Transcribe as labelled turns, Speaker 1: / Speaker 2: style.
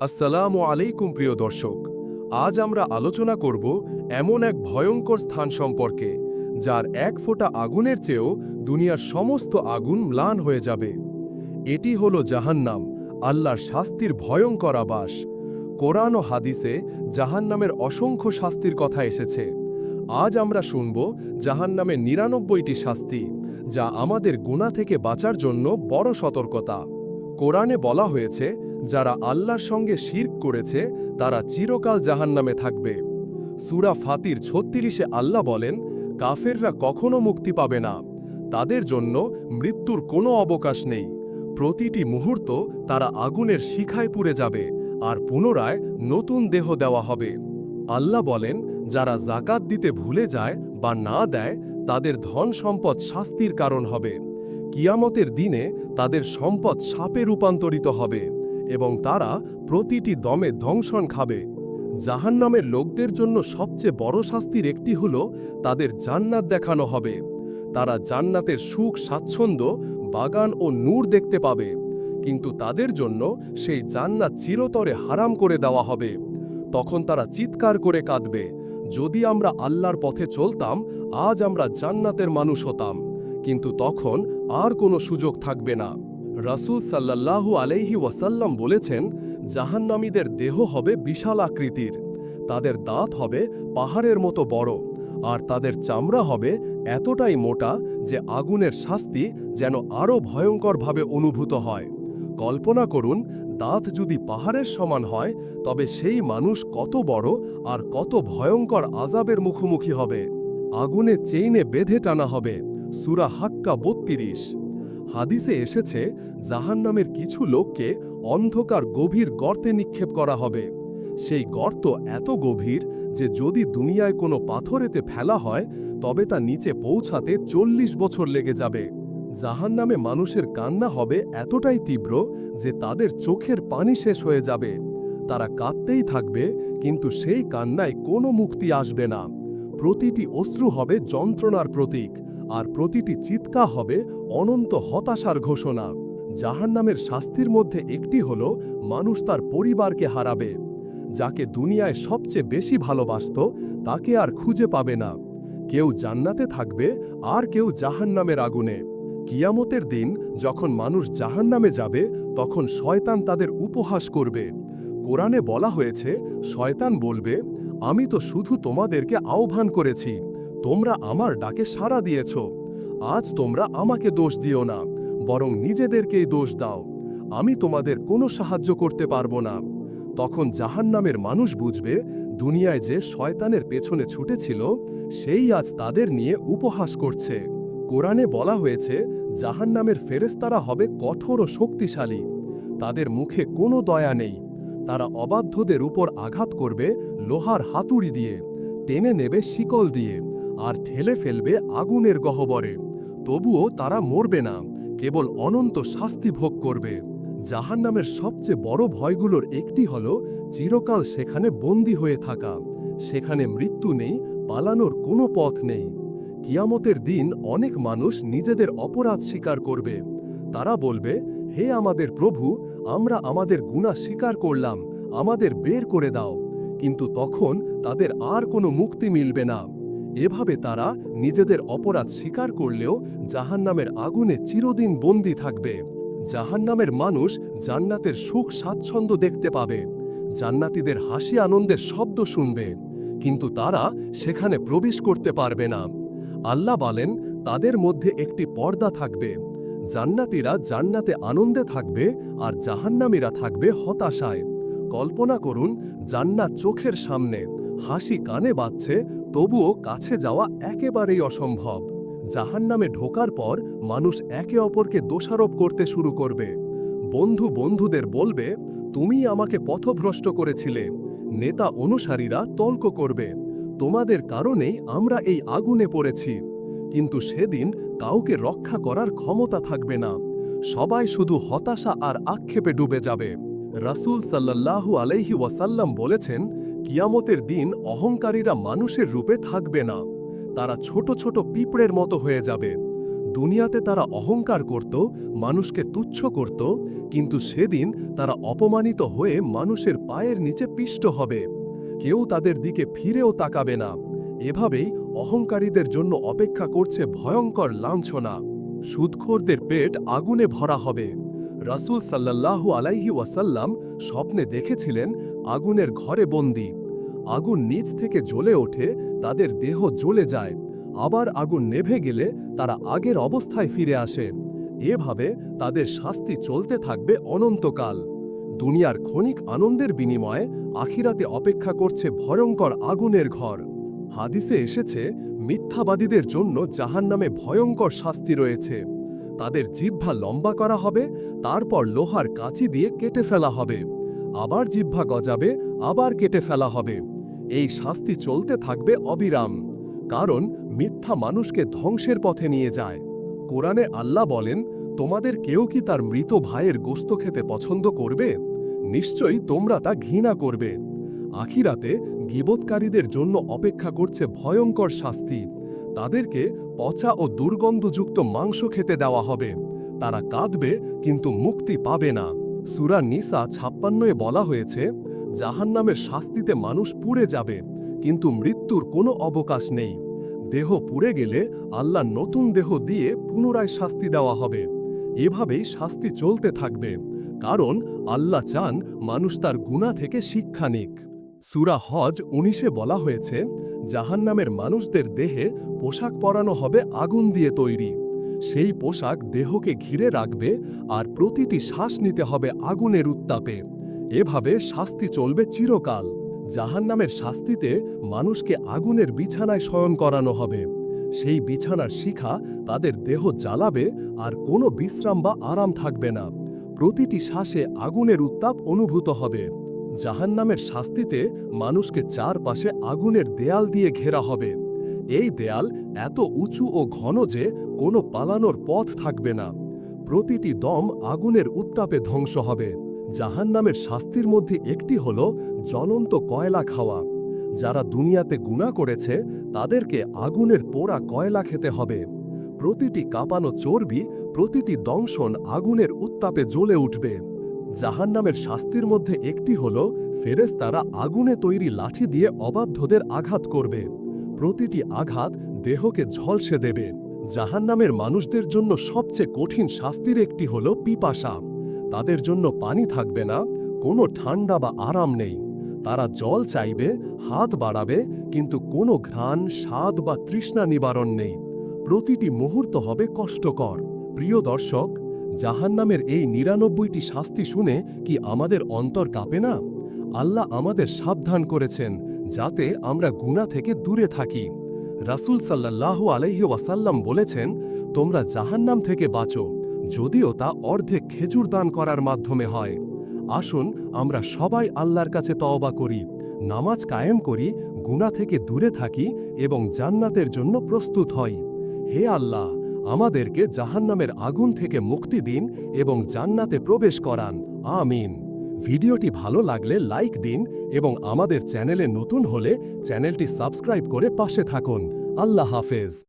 Speaker 1: আসসালামু আলাইকুম, প্রিয় দর্শক। আজ আমরা আলোচনা করব এমন এক ভয়ঙ্কর স্থান সম্পর্কে, যার এক ফোঁটা আগুনের চেয়েও দুনিয়ার সমস্ত আগুন ম্লান হয়ে যাবে। এটি হল জাহান্নাম, আল্লাহর শাস্তির ভয়ঙ্কর আবাস। কোরআন ও হাদিসে জাহান্নামের অসংখ্য শাস্তির কথা এসেছে। আজ আমরা শুনব জাহান্নামের নিরানব্বইটি শাস্তি, যা আমাদের গুণা থেকে বাঁচার জন্য বড় সতর্কতা। কোরআনে বলা হয়েছে যারা আল্লাহর সঙ্গে শির্ক করেছে, তারা চিরকাল জাহান্নামে থাকবে। সুরা ফাতির ছত্রিশে আল্লাহ বলেন, কাফেররা কখনো মুক্তি পাবে না। তাদের জন্য মৃত্যুর কোনো অবকাশ নেই। প্রতিটি মুহূর্ত তারা আগুনের শিখায় পুড়ে যাবে আর পুনরায় নতুন দেহ দেওয়া হবে। আল্লাহ বলেন, যারা জাকাত দিতে ভুলে যায় বা না দেয়, তাদের ধন সম্পদ শাস্তির কারণ হবে। কিয়ামতের দিনে তাদের সম্পদ সাপে রূপান্তরিত হবে। এবং তারা প্রতিটি দমে ধ্বংসন খাবে। জাহান্নামের লোকদের জন্য সবচেয়ে বড় শাস্তির একটি হল তাদের জান্নাত দেখানো হবে। তারা জান্নাতের সুখ, স্বাচ্ছন্দ্য, বাগান ও নূর দেখতে পাবে। কিন্তু তাদের জন্য সেই জান্নাত চিরতরে হারাম করে দেওয়া হবে। তখন তারা চিৎকার করে কাঁদবে, যদি আমরা আল্লাহর পথে চলতাম, আজ আমরা জান্নাতের মানুষ হতাম। কিন্তু তখন আর কোনো সুযোগ থাকবে না। রাসূল সাল্লাল্লাহু আলাইহি ওয়াসাল্লাম বলেছেন, জাহান্নামীদের দেহ হবে বিশাল আকৃতির। তাদের দাঁত হবে পাহাড়ের মতো বড়, আর তাদের চামড়া হবে এতটাই মোটা যে আগুনের শাস্তি যেন আরও ভয়ঙ্করভাবে অনুভূত হয়। কল্পনা করুন, দাঁত যদি পাহাড়ের সমান হয়, তবে সেই মানুষ কত বড় আর কত ভয়ঙ্কর আজাবের মুখোমুখি হবে। আগুনে চেইনে বেঁধে টানা হবে। সুরা হাক্কা বত্রিশ। হাদিসে এসেছে, জাহান্নামের কিছু লোককে অন্ধকার গভীর গর্তে নিক্ষেপ করা হবে। সেই গর্ত এত গভীর যে যদি দুনিয়ায় কোনো পাথরেতে ফেলা হয়, তবে তা নিচে পৌঁছাতে চল্লিশ বছর লেগে যাবে। জাহান্নামে মানুষের কান্না হবে এতটাই তীব্র যে তাদের চোখের পানি শেষ হয়ে যাবে। তারা কাঁদতেই থাকবে, কিন্তু সেই কান্নায় কোনো মুক্তি আসবে না। প্রতিটি অশ্রু হবে যন্ত্রণার প্রতীক। আর প্রতিটি চিৎকা হবে অনন্ত হতাশার ঘোষণা। জাহান্নামের শাস্তির মধ্যে একটি হল, মানুষ তার পরিবারকে হারাবে। যাকে দুনিয়ায় সবচেয়ে বেশি ভালোবাসত, তাকে আর খুঁজে পাবে না। কেউ জান্নাতে থাকবে, আর কেউ জাহান্নামের আগুনে। কিয়ামতের দিন যখন মানুষ জাহান্নামে যাবে, তখন শয়তান তাদের উপহাস করবে। কোরআনে বলা হয়েছে, শয়তান বলবে, আমি তো শুধু তোমাদেরকে আহ্বান করেছি। তোমরা আমার ডাকে সাড়া দিয়েছ। আজ তোমরা আমাকে দোষ দিও না, বরং নিজেদেরকেই দোষ দাও। আমি তোমাদের কোনো সাহায্য করতে পারব না। তখন জাহান্নামের মানুষ বুঝবে, দুনিয়ায় যে শয়তানের পেছনে ছুটেছিল, সেই আজ তাদের নিয়ে উপহাস করছে। কোরআনে বলা হয়েছে জাহান জাহান্নামের ফেরেস্তারা হবে কঠোর ও শক্তিশালী। তাদের মুখে কোনো দয়া নেই। তারা অবাধ্যদের উপর আঘাত করবে লোহার হাতুড়ি দিয়ে, টেনে নেবে শিকল দিয়ে। আর ঠেলে ফেলবে আগুনের গহ্বরে। তবুও তারা মরবে না, কেবল অনন্ত শাস্তি ভোগ করবে। জাহান্নামের সবচেয়ে বড় ভয়গুলোর একটি হল চিরকাল সেখানে বন্দী হয়ে থাকা। সেখানে মৃত্যু নেই, পালানোর কোনো পথ নেই। কিয়ামতের দিন অনেক মানুষ নিজেদের অপরাধ স্বীকার করবে। তারা বলবে, হে আমাদের প্রভু, আমরা আমাদের গুণা স্বীকার করলাম, আমাদের বের করে দাও। কিন্তু তখন তাদের আর কোনো মুক্তি মিলবে না। এভাবে তারা নিজেদের অপরাধ স্বীকার করলেও জাহান্নামের আগুনে চিরদিন বন্দী থাকবে। জাহান্নামের মানুষ জান্নাতের সুখ স্বাচ্ছন্দ্য দেখতে পাবে। জান্নাতীদের হাসি আনন্দের শব্দ শুনবে। কিন্তু তারা সেখানে প্রবেশ করতে পারবে না। আল্লাহ বলেন, তাদের মধ্যে একটি পর্দা থাকবে। জান্নাতীরা জান্নাতে আনন্দে থাকবে আর জাহান্নামীরা থাকবে হতাশায়। কল্পনা করুন, জান্নাত চোখের সামনে, হাসি কানে বাজছে তবুও কাছে যাওয়া একেবারেই অসম্ভব। জাহান্নামে ঢোকার পর মানুষ একে অপরকে দোষারোপ করতে শুরু করবে। বন্ধু বন্ধুদের বলবে তুমি আমাকে পথভ্রষ্ট করেছিলে। নেতা অনুসারীরা তর্ক করবে। তোমাদের কারণেই আমরা এই আগুনে পড়েছি। কিন্তু সেদিন কাউকে রক্ষা করার ক্ষমতা থাকবে না। সবাই শুধু হতাশা আর আক্ষেপে ডুবে যাবে। রাসূল সাল্লাল্লাহু আলাইহি ওয়াসাল্লাম বলেছেন কিয়ামতের দিন অহংকারীরা মানুষের রূপে থাকবে না। তারা ছোট ছোট পিঁপড়ের মতো হয়ে যাবে। দুনিয়াতে তারা অহংকার করত, মানুষকে তুচ্ছ করত, কিন্তু সেদিন তারা অপমানিত হয়ে মানুষের পায়ের নিচে পিষ্ট হবে। কেউ তাদের দিকে ফিরেও তাকাবে না। এভাবেই অহংকারীদের জন্য অপেক্ষা করছে ভয়ঙ্কর লাঞ্ছনা। সুদখোরদের পেট আগুনে ভরা হবে। রাসূল সাল্লাল্লাহু আলাইহি ওয়াসাল্লাম স্বপ্নে দেখেছিলেন আগুনের ঘরে বন্দী। আগুন নিচ থেকে জ্বলে ওঠে, তাদের দেহ জ্বলে যায়। আবার আগুন নেভে গেলে তারা আগের অবস্থায় ফিরে আসে। এভাবে তাদের শাস্তি চলতে থাকবে অনন্তকাল। দুনিয়ার ক্ষণিক আনন্দের বিনিময়ে আখিরাতে অপেক্ষা করছে ভয়ঙ্কর আগুনের ঘর। হাদিসে এসেছে, মিথ্যাবাদীদের জন্য জাহান্নামে ভয়ঙ্কর শাস্তি রয়েছে। তাদের জিহ্বা লম্বা করা হবে, তারপর লোহার কাঁচি দিয়ে কেটে ফেলা হবে। আবার জিহ্বা গজাবে, আবার কেটে ফেলা হবে। এই শাস্তি চলতে থাকবে অবিরাম, কারণ মিথ্যা মানুষকে ধ্বংসের পথে নিয়ে যায়। কোরআনে আল্লাহ বলেন, তোমাদের কেউ কি তার মৃত ভাইয়ের গোস্ত খেতে পছন্দ করবে? নিশ্চয়ই তোমরা তা ঘৃণা করবে। আখিরাতে গিবৎকারীদের জন্য অপেক্ষা করছে ভয়ঙ্কর শাস্তি। তাদেরকে পচা ও দুর্গন্ধযুক্ত মাংস খেতে দেওয়া হবে। তারা কাঁদবে, কিন্তু মুক্তি পাবে না। সুরা নিসা ছাপ্পান্নয়ে বলা হয়েছে, জাহান্নামের শাস্তিতে মানুষ পুড়ে যাবে, কিন্তু মৃত্যুর কোনো অবকাশ নেই। দেহ পুড়ে গেলে আল্লাহ নতুন দেহ দিয়ে পুনরায় শাস্তি দেওয়া হবে। এভাবেই শাস্তি চলতে থাকবে, কারণ আল্লাহ চান মানুষ তার গুণা থেকে শিক্ষা নিক। সুরা হজ উনিশে বলা হয়েছে, জাহান্নামের মানুষদের দেহে পোশাক পরানো হবে আগুন দিয়ে তৈরি। সেই পোশাক দেহকে ঘিরে রাখবে আর প্রতিটি শ্বাস নিতে হবে আগুনের উত্তাপে। এভাবে শাস্তি চলবে চিরকাল। জাহান্নামের শাস্তিতে মানুষকে আগুনের বিছানায় শয়ন করানো হবে। সেই বিছানার শিখা তাদের দেহ জ্বালাবে আর কোনো বিশ্রাম বা আরাম থাকবে না। প্রতিটি শ্বাসে আগুনের উত্তাপ অনুভূত হবে। জাহান্নামের শাস্তিতে মানুষকে চারপাশে আগুনের দেয়াল দিয়ে ঘেরা হবে। এই দেয়াল এত উঁচু ও ঘন যে কোনো পালানোর পথ থাকবে না। প্রতিটি দম আগুনের উত্তাপে ধ্বংস হবে। জাহান্নামের শাস্তির মধ্যে একটি হল জ্বলন্ত কয়লা খাওয়া। যারা দুনিয়াতে গুণা করেছে, তাদেরকে আগুনের পোড়া কয়লা খেতে হবে। প্রতিটি কাঁপানো চর্বি, প্রতিটি দংশন আগুনের উত্তাপে জ্বলে উঠবে। জাহান্নামের শাস্তির মধ্যে একটি হল ফেরেশতারা আগুনে তৈরি লাঠি দিয়ে অবাধ্যদের আঘাত করবে। প্রতিটি আঘাত দেহকে ঝলসে দেবে। জাহান্নামের মানুষদের জন্য সবচেয়ে কঠিন শাস্তির একটি হল পিপাসা। তাদের জন্য পানি থাকবে না, কোনো ঠান্ডা বা আরাম নেই। তারা জল চাইবে, হাত বাড়াবে, কিন্তু কোনো ঘ্রাণ, স্বাদ বা তৃষ্ণা নিবারণ নেই। প্রতিটি মুহূর্ত হবে কষ্টকর। প্রিয় দর্শক, জাহান্নামের এই নিরানব্বইটি শাস্তি শুনে কি আমাদের অন্তর কাঁপে না? আল্লাহ আমাদের সাবধান করেছেন যাতে আমরা গুণা থেকে দূরে থাকি। রাসূল সাল্লাল্লাহু আলাইহি ওয়াসাল্লাম বলেছেন, তোমরা জাহান্নাম থেকে বাঁচো, যদিও তা অর্ধেক খেজুর দান করার মাধ্যমে হয়। আসুন, আমরা সবাই আল্লাহর কাছে তওবা করি, নামাজ কায়েম করি গুণা থেকে দূরে থাকি এবং জান্নাতের জন্য প্রস্তুত হই। হে আল্লাহ, আমাদেরকে জাহান্নামের আগুন থেকে মুক্তি দিন এবং জান্নাতে প্রবেশ করান। আমিন। ভিডিওটি ভালো লাগলে লাইক দিন এবং আমাদের চ্যানেলে নতুন হলে চ্যানেলটি সাবস্ক্রাইব করে পাশে থাকুন। আল্লাহ হাফেজ।